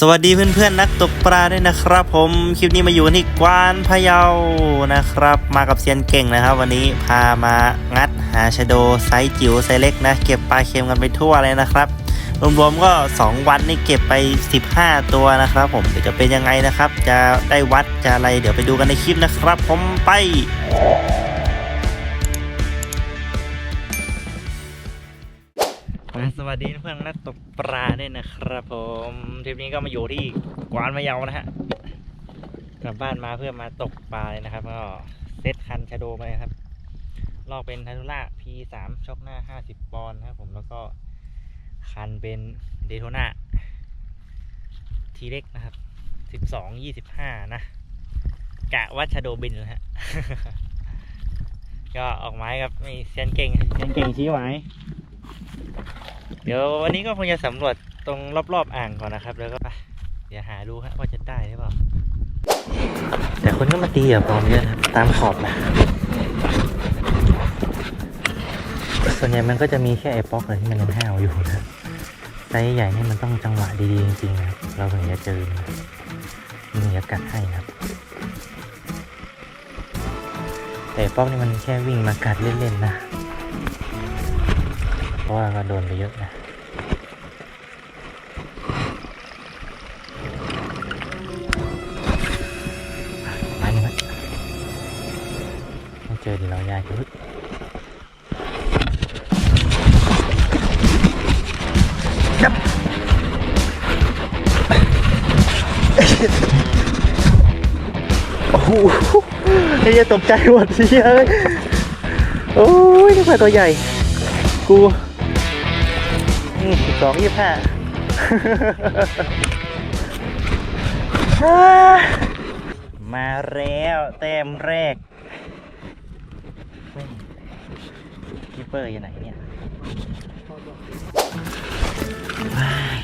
สวัสดีเพื่อนๆนักตกปลาด้วยนะครับ ผมคลิปนี้มาอยู่ที่กวานพะเยานะครับ มากับเซียนเก่งนะครับ วันนี้พามางัดหาชะโดไซส์จิ๋วไซส์เล็กนะเก็บปลาเค็มกันไปทั่วเลยนะครับ รวมๆก็ 2 วันนี่เก็บไป 15 ตัวนะครับ ผมเดี๋ยวจะเป็นยังไงนะครับ จะได้วัดจะอะไรเดี๋ยวไปดูกันในคลิปนะครับ ผมไป วัสดีเพื่อนนักตกปลาด้วยนะครับผมทริปนี้ก็มาอยู่ที่กวานมะเยานะฮะกลับบ้านมาเพื่อมาตกปลาเลยนะครับ ก็เซตคันชะโดมาเลยครับ ลอกเป็นทันุล่า P3 ช็อกหน้า 50 ปอนด์นะครับผมแล้วก็คันเป็นเดโทนาทีเล็กนะครับ 12 25 นะ กะวัดชะโดบินนะฮะก็ออกไม้กับมีเซียนเก่งเซียนเก่งชี้ไว้ เดี๋ยววันนี้ก็คงจะสำรวจตรงรอบๆอ่างก่อนนะครับ แล้วก็ไปเดี๋ยวหาดูฮะว่าจะได้หรือเปล่า แต่คนก็มาตีอะปลอมเยอะนะครับ ตามขอบนะส่วนใหญ่มันก็จะมีแค่ไอ้ป๊อกเลยที่มันยังห้าวอยู่นะไซส์ใหญ่นี่มันต้องจังหวะดีๆจริงๆนะครับเราถึงจะเจอมันมันถึงจะกัดให้นะครับแต่ป๊อกนี่มันแค่วิ่งมากัดเล่นๆนะ ว่าก็โดนไปเยอะนะมาหนึ่งละไม่เจอดีเรายากเฮ้ยจับโอ้โหไอ้เหี้ยตกใจหมดเหี้ยเอ้ยโอ้ยนี่ปลาตัวใหญ่กู สิบสองยี่สิบห้ามาแล้วแต้มแรกคิปเปอร์อยู่ไหนเนี่ยว้าย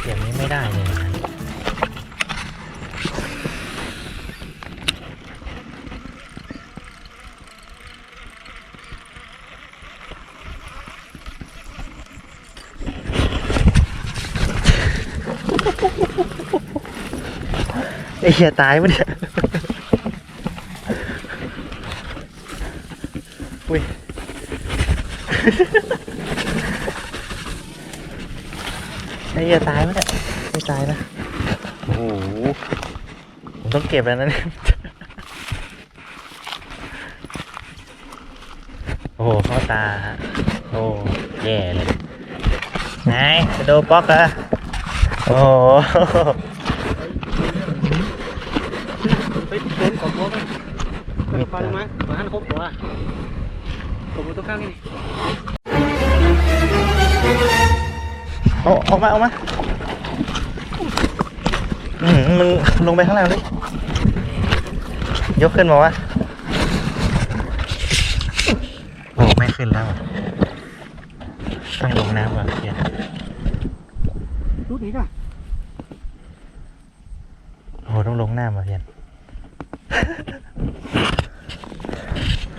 เสียงนี้ไม่ได้เลย เหี้ยตายปะเนี่ยอุ้ยไอ้เหี้ยตายปะเนี่ยไม่ตายนะโอ้โหผมต้องเก็บแล้วนะเนี่ยโอ้โหเข้าตาโอ้แย่เลยไงจะโดนป๊อกเหรอะโอ้ โหไปโดนกดตัวไปเปิดไฟลงมาตัวหันครบตัวกดมือตัวข้างนี่เอาออกมาออกมาอืมมึงลงไปข้างล่างดิยกขึ้นมาวะโอ้ไม่ขึ้นแล้วต้องลงน้ำว่ะเพียนรูดนี้ก่ะโอ้ต้องลงน้ำว่ะเพียน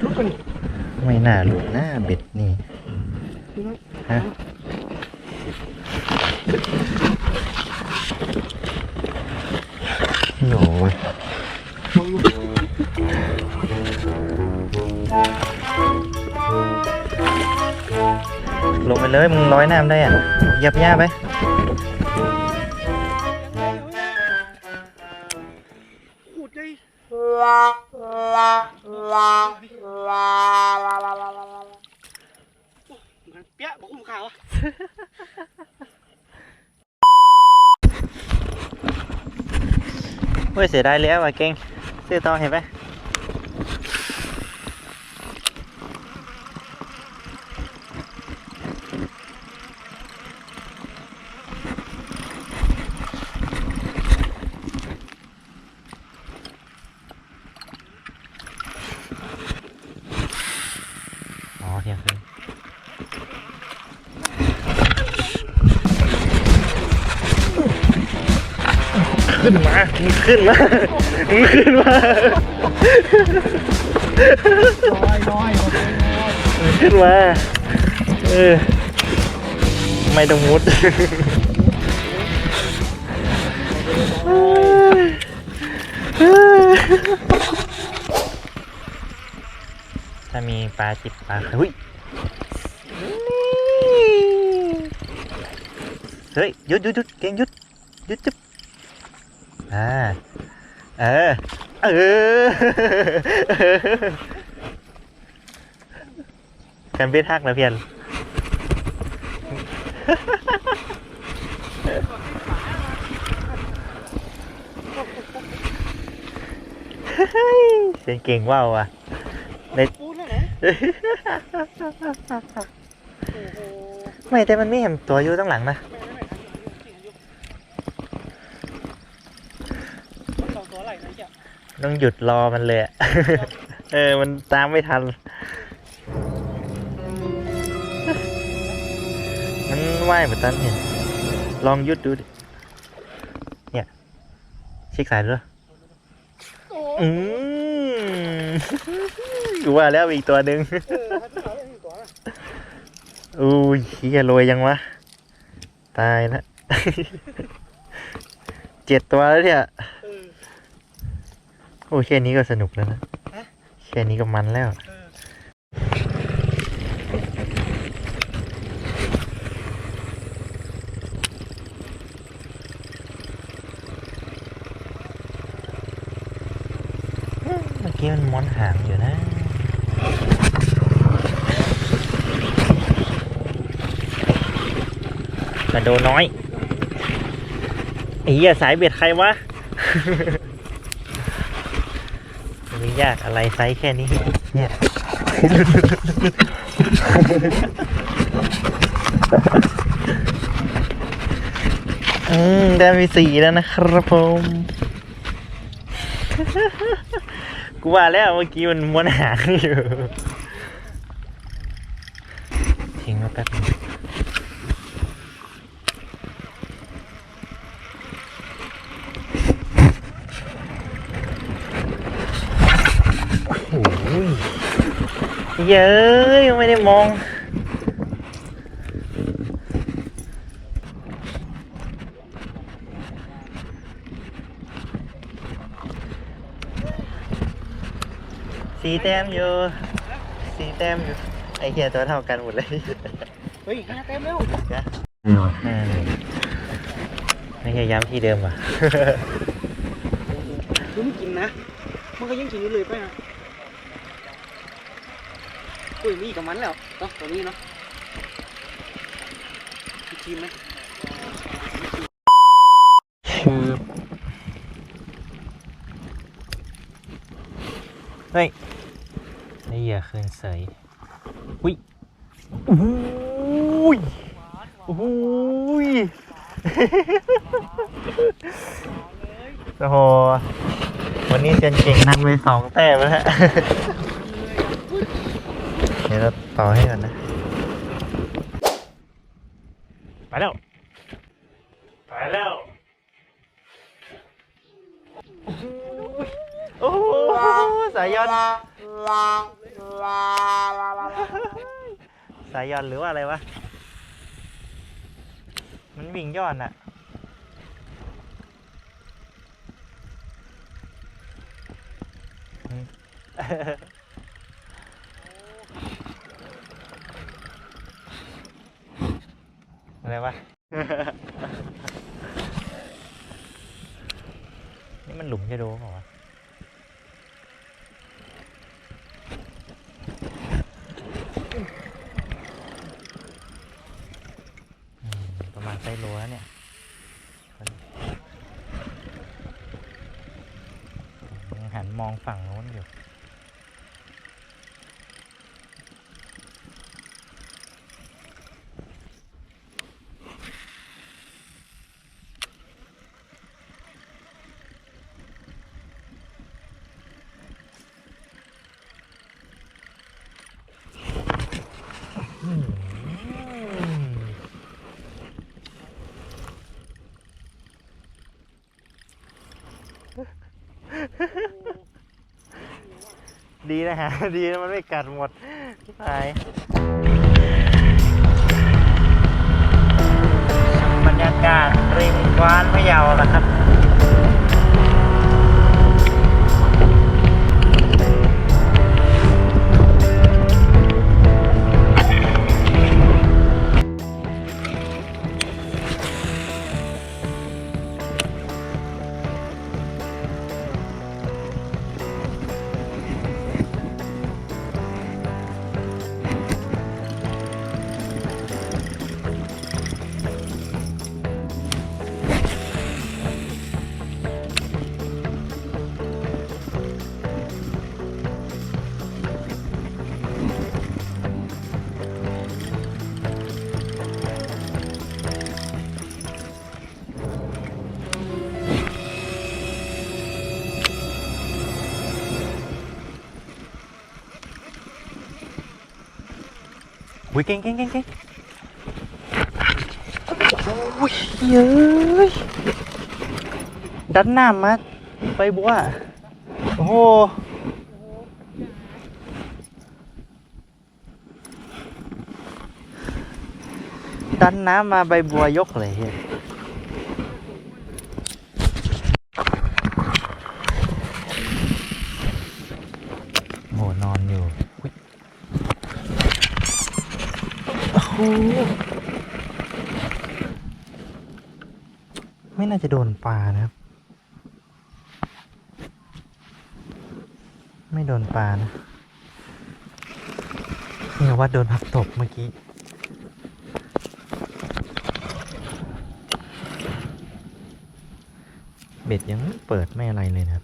รูดกันนี่ไม่น่าหลุดหน้าเบ็ดนี่ดูนะฮะโอ้ยมองดูลงไปเลย มึงร้อยน้ำได้อะเหยับหญ้าไป เว้ยเสียดายแล้วว่ะเก่งซื้อต่อเห็นไหมอ๋อเที่ยงคืน ขึ้นมามึงขึ้นมามึงขึ้นมาลอยลอยลอยขึ้นมาเออไม่ต้องมุดถ้ามีปลาจิบปลาเฮ้ยเฮ้ยหยุดหยุดหยุดเก่งหยุดหยุดจุ๊บ อ่าเออเออกันเบ็ดหักนะเพียนเสียงเก่งว่าวอะปูนแล้วนะโอ้โหไม่แต่มันไม่เห็นตัวอยู่ตั้งหลังนะ ไม่ไม่ไม่สองตัวไหลนะจ๊ะ ต้องหยุดรอมันเลยอะ เออ มันตามไม่ทัน มันว่ายเหมือนตันเนี่ยลองหยุดดูดิ เนี่ยชิกสายด้วยโอ้อืม กูว่าแล้วมีอีกตัวหนึ่ง เออถ้าที่เราเล่นอีกตัวนะอุ้ยเฮียรวยยังวะ ตายละ เจ็ดตัวแล้วเนี่ยเออโอ้แค่นี้ก็สนุกแล้วนะฮะแค่นี้ก็มันแล้วเออเมื่อกี้มันม้วนหางอยู่นะกระโดน้อยไอ้เหี้ยสายเบ็ดใครวะไม่ ยากอะไรไซส์แค่นี้เนี่ยอืมได้มีสี่แล้วนะครับผมกูว่าแล้วเมื่อกี้มันม้วนหางอยู่ทิ้งไว้แป๊บนึง เย้ยไม่ได้มอง สีแต้มอยู่ สีแต้มอยู่ ไอ้เหี้ยตัวเท่ากันหมดเลย เฮ้ยห้าเต็มแล้วนะห้าหนึ่งไม่ใช่ย้ำที่เดิมว่ะดูไม่กินนะ มันก็ยังกินอยู่เลยไปนะ อุ้ยมีกับมันแล้วเนาะตัวนี้เนาะมีทีมไหมชืบเฮ้ยไอ้เหี้ยคืนเสยอุ้ยอุ้ยอุ้ยโอ้โห วันนี้เจนเก่งทำไปสองแต้มแล้วฮะ ดี๋ยวเราต่อให้ก่อนนะ ไปแล้ว ไปแล้ว โอ้โหสายยอน สายยอนหรือว่าอะไรวะ มันวิ่งย้อนอะ อืมอะไรวะ นี่มันหลุมจะโดเปล่าวะอืมประมาณไซโลแล้วเนี่ยยังหันมองฝั่งโน้นอยู่ ดีนะฮะดีนะมันไม่กัดหมดตายบรรยากาศริมกวานพะเยาละครับ อุ้ยเก่งเก่งเก่งเก่งโอ้ยเย้ยดันหน้ามาไปบัวโอ้โหดันน้ำมาใบบัวยกเลยเฮ้ยโหนอนอยู่อุ๊ย โอ้โห ไม่น่าจะโดนปลานะครับ ไม่โดนปลานะนี่ว่าโดนผักตบเมื่อกี้เบ็ดยังไม่เปิดไม่อะไรเลยนะครับ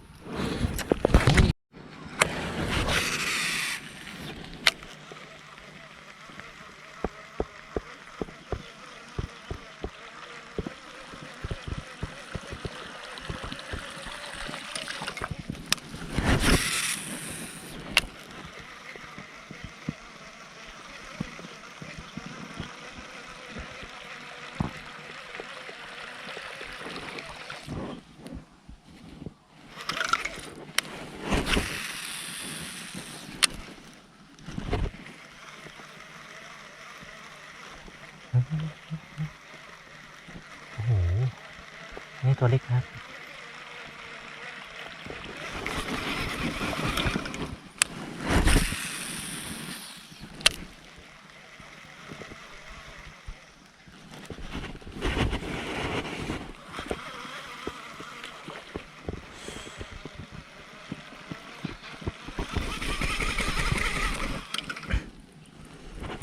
โอ้โห นี่ตัวเล็กครับ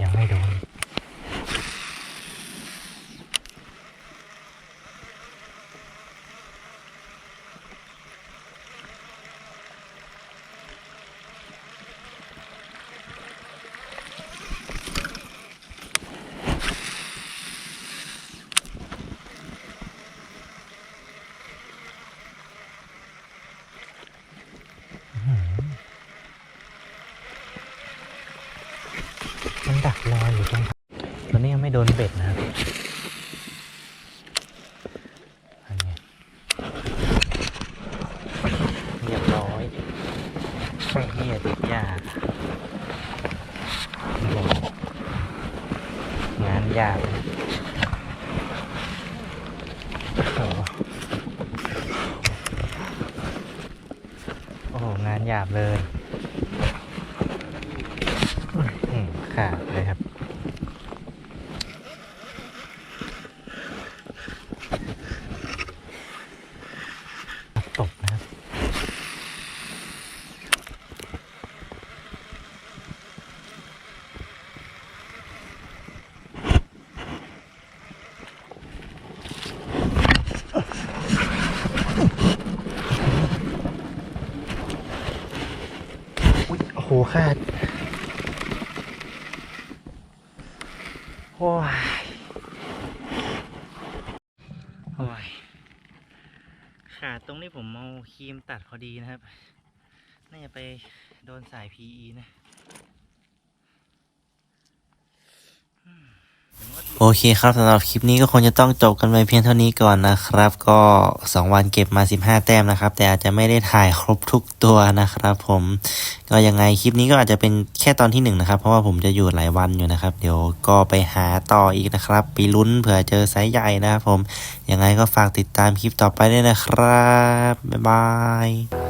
ยังไม่โดน มันดักรออยู่ตรงตอนนี้ยัง ไม่โดนเบ็ดนะครับอันนี้เรียบร้อยเฮียติดยากงานยากโอ้โหโอ้โหงานหยาบเลย อืมขาดเลยครับ ตกนะครับ อุ๊ยโอ้โหขาด โอ้ย โอ้ย ขาด ตรงนี้ผมเอาครีมตัดพอดีนะครับ น่าจะไปโดนสาย PE นะอืม โอเคครับสำหรับคลิปนี้ก็คงจะต้องจบกันไปเพียงเท่านี้ก่อนนะครับ ก็ 2 วันเก็บมา 15 แต้มนะครับ แต่อาจจะไม่ได้ถ่ายครบทุกตัวนะครับ ผมก็ยังไงคลิปนี้ก็อาจจะเป็นแค่ตอนที่หนึ่งนะครับเพราะว่าผมจะอยู่หลายวันอยู่นะครับ เดี๋ยวก็ไปหาต่ออีกนะครับไปลุ้นเผื่อเจอไซส์ใหญ่นะครับผมยังไงก็ฝากติดตามคลิปต่อไปด้วยนะครับบ๊ายบาย